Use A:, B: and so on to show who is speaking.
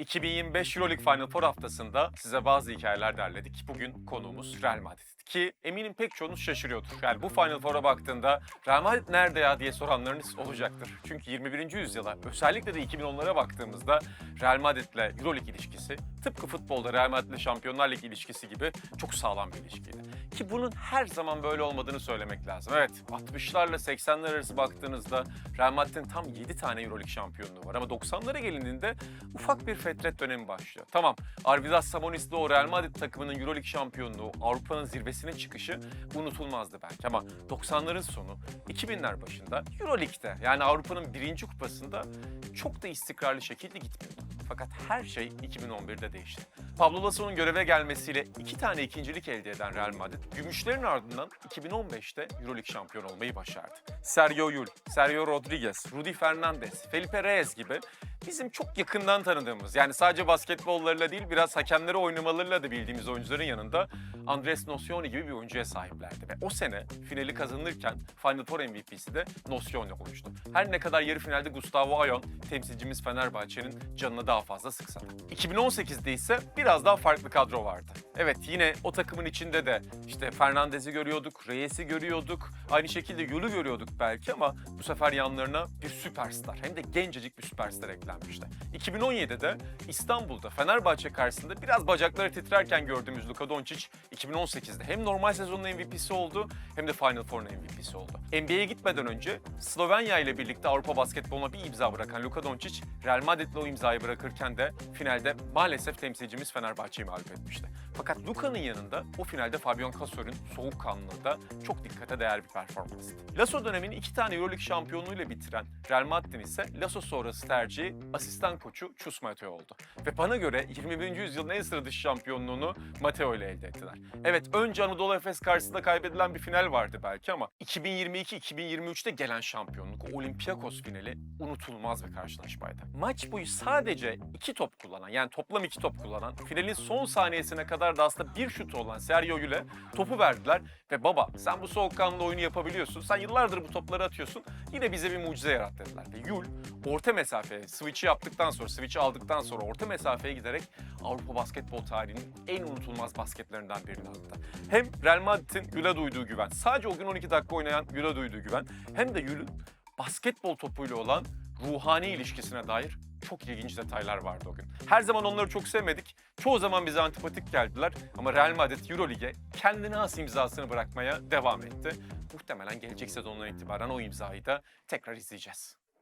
A: 2025 Euroleague Final Four haftasında size bazı hikayeler derledik. Bugün konuğumuz Real Madrid. Ki eminim pek çoğunuz şaşırıyordur. Yani bu Final Four'a baktığında Real Madrid nerede ya diye soranlarınız olacaktır. Çünkü 21. yüzyıla özellikle de 2010'lara baktığımızda Real Madrid'le Euroleague ilişkisi tıpkı futbolda Real Madrid'le Şampiyonlar Ligi ilişkisi gibi çok sağlam bir ilişkiydi. Ki bunun her zaman böyle olmadığını söylemek lazım. Evet 60'larla 80'ler arası baktığınızda Real Madrid'in tam 7 tane Euroleague şampiyonluğu var. Ama 90'lara gelindiğinde ufak bir fetret dönemi başlıyor. Tamam Arvidas Sabonis'le o Real Madrid takımının Euroleague şampiyonluğu, Avrupa'nın zirvesine çıkışı unutulmazdı belki. Ama 90'ların sonu, 2000'ler başında Euroleague'de yani Avrupa'nın birinci kupasında çok da istikrarlı şekilde gitmiyordu. Fakat her şey 2011'de değişti. Pablo Lasso'nun göreve gelmesiyle iki tane ikincilik elde eden Real Madrid, gümüşlerin ardından 2015'te Euroleague şampiyon olmayı başardı. Sergio Yul, Sergio Rodriguez, Rudy Fernandez, Felipe Reyes gibi bizim çok yakından tanıdığımız, yani sadece basketbollarıyla değil biraz hakemleri oynamalarıyla da bildiğimiz oyuncuların yanında Andres Nocioni gibi bir oyuncuya sahiplerdi. Ve o sene finali kazanırken Final Four MVP'si de Nocioni olmuştu. Her ne kadar yarı finalde Gustavo Ayon, temsilcimiz Fenerbahçe'nin canını daha fazla sıksa da. 2018'de ise biraz daha farklı kadro vardı. Evet yine o takımın içinde de işte Fernandez'i görüyorduk, Reyes'i görüyorduk, aynı şekilde Yul'u görüyorduk belki ama bu sefer yanlarına bir süperstar hem de gencecik bir süperstar eklenmişti. 2017'de İstanbul'da Fenerbahçe karşısında biraz bacakları titrerken gördüğümüz Luka Doncic 2018'de hem normal sezonun MVP'si oldu hem de Final Four'un MVP'si oldu. NBA'ye gitmeden önce Slovenya ile birlikte Avrupa basketboluna bir imza bırakan Luka Doncic Real Madrid'le o imzayı bırakırken de finalde maalesef temsilcimiz Fenerbahçe'yi mağlup etmişti. Fakat Luka'nın yanında o finalde Fabian Casor'un soğukkanlılığı da çok dikkate değer bir performanstı. Lasso dönemini iki tane Euroleague şampiyonluğuyla bitiren Real Madrid'in ise Lasso sonrası tercihi asistan koçu Chus Mateo oldu. Ve bana göre 21. yüzyılın en sıra dışı şampiyonluğunu Mateo ile elde ettiler. Evet önce Anadolu Efes karşısında kaybedilen bir final vardı belki ama 2022-2023'te gelen şampiyonluk, Olympiakos finali unutulmaz bir karşılaşmaydı. Maç boyu sadece iki top kullanan yani toplam iki top kullanan finalin son saniyesine kadar da aslında bir şut olan Sergio Yul'e topu verdiler ve baba sen bu soğukkanlı oyunu yapabiliyorsun. Sen yıllardır bu topları atıyorsun. Yine bize bir mucize yarat dediler. Ve Yul orta mesafeye switch'i yaptıktan sonra, switch'i aldıktan sonra orta mesafeye giderek Avrupa basketbol tarihinin en unutulmaz basketlerinden birini attı. Hem Real Madrid'in Yul'a duyduğu güven, sadece o gün 12 dakika oynayan Yul'a duyduğu güven hem de Yul'un basketbol topuyla olan ruhani ilişkisine dair çok ilginç detaylar vardı o gün. Her zaman onları çok sevmedik. Çoğu zaman bize antipatik geldiler. Ama Real Madrid Euroleague'e kendine has imzasını bırakmaya devam etti. Muhtemelen gelecek sezondan itibaren o imzayı da tekrar izleyeceğiz.